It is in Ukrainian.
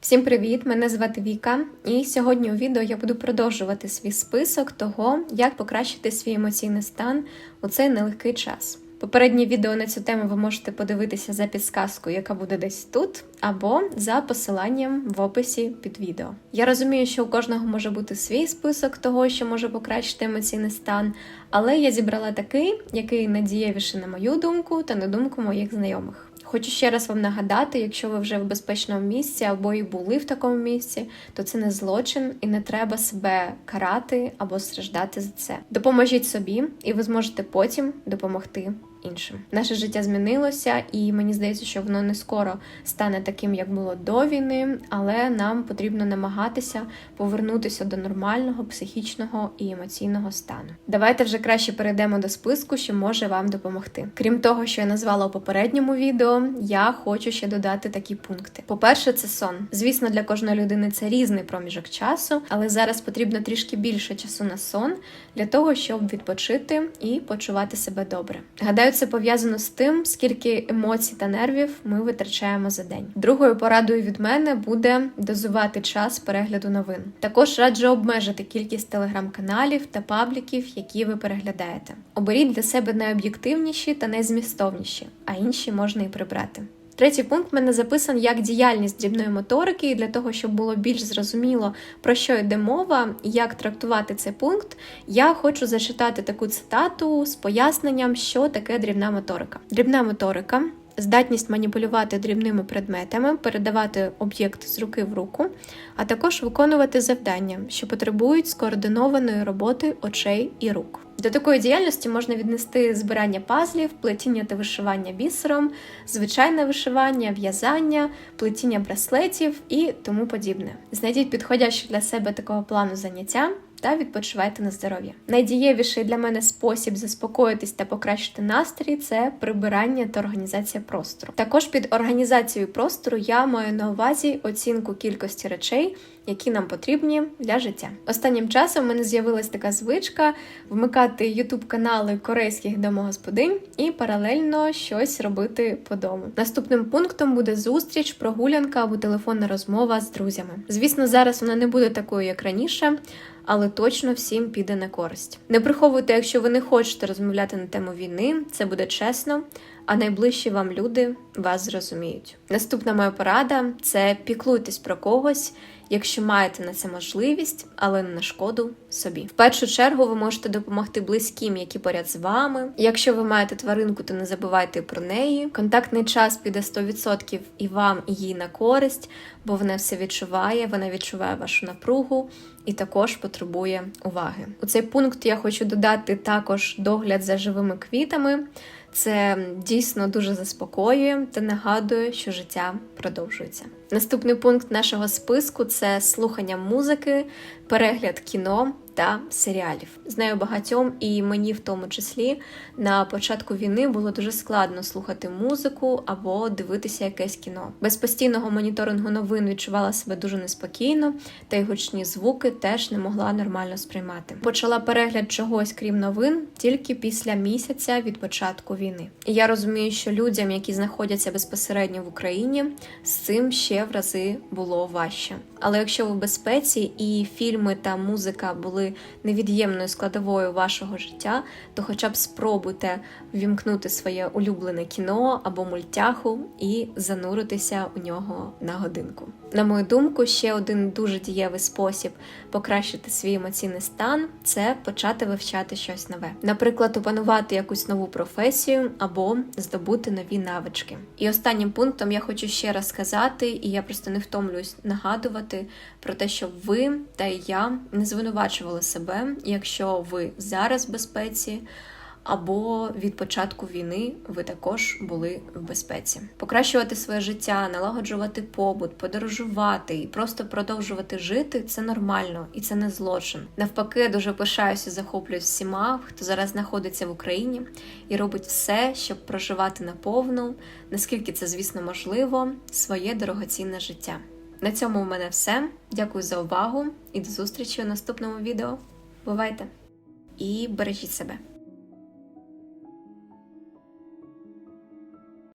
Всім привіт! Мене звати Віка, і сьогодні у відео я буду продовжувати свій список того, як покращити свій емоційний стан у цей нелегкий час. Попереднє відео на цю тему ви можете подивитися за підсказкою, яка буде десь тут, або за посиланням в описі під відео. Я розумію, що у кожного може бути свій список того, що може покращити емоційний стан, але я зібрала такий, який надієвіший на мою думку та на думку моїх знайомих. Хочу ще раз вам нагадати, якщо ви вже в безпечному місці або і були в такому місці, то це не злочин і не треба себе карати або страждати за це. Допоможіть собі, і ви зможете потім допомогти іншим. Наше життя змінилося, і мені здається, що воно не скоро стане таким, як було до війни, але нам потрібно намагатися повернутися до нормального психічного і емоційного стану. Давайте вже краще перейдемо до списку, що може вам допомогти. Крім того, що я назвала у попередньому відео, я хочу ще додати такі пункти. По-перше, це сон. Звісно, для кожної людини це різний проміжок часу, але зараз потрібно трішки більше часу на сон для того, щоб відпочити і почувати себе добре. Гадаю, це пов'язано з тим, скільки емоцій та нервів ми витрачаємо за день. Другою порадою від мене буде дозувати час перегляду новин. Також раджу обмежити кількість телеграм-каналів та пабліків, які ви переглядаєте. Оберіть для себе найоб'єктивніші та найзмістовніші, а інші можна і прибрати. Третій пункт в мене записаний як діяльність дрібної моторики, і для того, щоб було більш зрозуміло, про що йде мова як трактувати цей пункт, я хочу зачитати таку цитату з поясненням, що таке дрібна моторика. Дрібна моторика. Здатність маніпулювати дрібними предметами, передавати об'єкт з руки в руку, а також виконувати завдання, що потребують скоординованої роботи очей і рук. До такої діяльності можна віднести збирання пазлів, плетіння та вишивання бісером, звичайне вишивання, в'язання, плетіння браслетів і тому подібне. Знайдіть підходящі для себе такого плану заняття. Та відпочивайте на здоров'я. Найдієвіший для мене спосіб заспокоїтись та покращити настрій це прибирання та організація простору. Також під організацією простору я маю на увазі оцінку кількості речей, які нам потрібні для життя. Останнім часом в мене з'явилась така звичка вмикати ютуб канали корейських домогосподинь і паралельно щось робити по дому. Наступним пунктом буде зустріч, прогулянка або телефонна розмова з друзями. Звісно, зараз вона не буде такою, як раніше. Але точно всім піде на користь. Не приховуйте, якщо ви не хочете розмовляти на тему війни, це буде чесно, а найближчі вам люди вас зрозуміють. Наступна моя порада це піклуйтесь про когось, якщо маєте на це можливість, але не на шкоду собі. В першу чергу ви можете допомогти близьким, які поряд з вами. Якщо ви маєте тваринку, то не забувайте про неї. Контактний час піде 100% і вам, і їй на користь, бо вона все відчуває, вона відчуває вашу напругу. І також потребує уваги. У цей пункт я хочу додати також догляд за живими квітами. Це дійсно дуже заспокоює та нагадує, що життя продовжується. Наступний пункт нашого списку це слухання музики, перегляд кіно та серіалів. Знаю багатьом, і мені в тому числі на початку війни було дуже складно слухати музику або дивитися якесь кіно. Без постійного моніторингу новин відчувала себе дуже неспокійно, та й гучні звуки теж не могла нормально сприймати. Почала перегляд чогось, крім новин, тільки після місяця від початку війни. І я розумію, що людям, які знаходяться безпосередньо в Україні, з цим ще в рази було важче. Але якщо ви в безпеці і фільми та музика були невід'ємною складовою вашого життя, то хоча б спробуйте ввімкнути своє улюблене кіно або мультяху і зануритися у нього на годинку. На мою думку, ще один дуже дієвий спосіб покращити свій емоційний стан це почати вивчати щось нове. Наприклад, опанувати якусь нову професію або здобути нові навички. І останнім пунктом я хочу ще раз сказати, і я просто не втомлююсь нагадувати про те, щоб ви та я не звинувачували себе, якщо ви зараз в безпеці або від початку війни ви також були в безпеці. Покращувати своє життя, налагоджувати побут, подорожувати і просто продовжувати жити це нормально і це не злочин. Навпаки, дуже пишаюся, захоплююсь всіма, хто зараз знаходиться в Україні і робить все, щоб проживати наповну, наскільки це, звісно, можливо, своє дорогоцінне життя. На цьому у мене все. Дякую за увагу і до зустрічі у наступному відео. Бувайте! І бережіть себе!